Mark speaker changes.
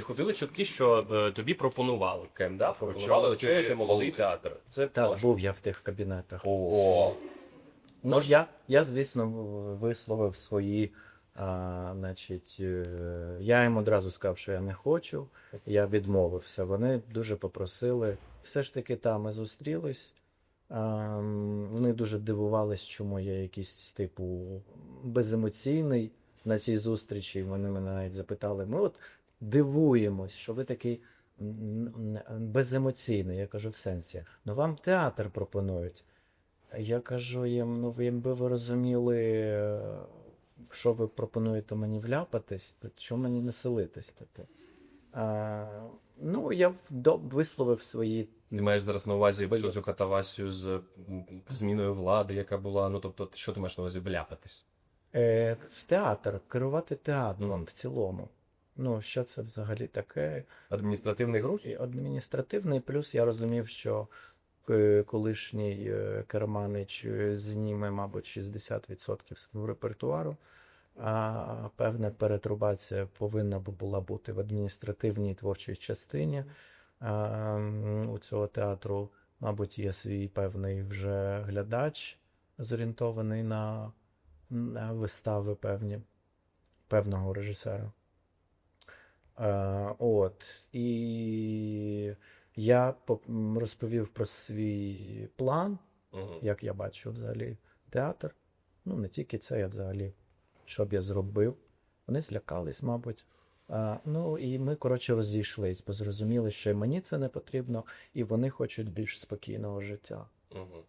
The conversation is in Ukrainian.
Speaker 1: Ходили чутки, що е, тобі пропонували Кем, да? пропонували очолити
Speaker 2: ти-
Speaker 1: молодий театр. Це
Speaker 3: Так,
Speaker 1: ваш?
Speaker 3: був я в тих кабінетах.
Speaker 2: О,
Speaker 3: Ну, я, я, звісно, в- висловив свої. А, значить, е, я їм одразу сказав, що я не хочу. Я відмовився. Вони дуже попросили. Все ж таки, там ми зустрілись. А, вони дуже дивувались, чому я якийсь типу беземоційний на цій зустрічі. Вони мене навіть запитали: ми от дивуємось, що ви такий беземоційний. Я кажу, в сенсі. Ну вам театр пропонують. Я кажу їм, ну якби ви розуміли, е, що ви пропонуєте мені вляпатись, то чому мені не селитись? Таке? А, ну, я висловив свої.
Speaker 1: Ти маєш зараз на увазі цю катавасію з зміною влади, яка була. Ну тобто, що ти маєш на увазі вляпатись?
Speaker 3: Е, в театр, керувати театром
Speaker 1: Мгм.
Speaker 3: в цілому. Ну, що це взагалі таке?
Speaker 1: Адміністративний груз?
Speaker 3: І адміністративний, плюс я розумів, що е, колишній е, керманич е, зніме, мабуть, 60% свого репертуару. А певна перетрубація повинна бу- була бути в адміністративній творчій частині а, у цього театру. Мабуть, є свій певний вже глядач, зорієнтований на, на вистави певні певного режисера. Е, от. І я розповів про свій план,
Speaker 1: Угу.
Speaker 3: як я бачу взагалі театр. Ну, не тільки це, я взагалі, що б я зробив. Вони злякались, мабуть. А, ну і ми, коротше, розійшлись, бо зрозуміли, що і мені це не потрібно, і вони хочуть більш спокійного життя.
Speaker 1: Угу.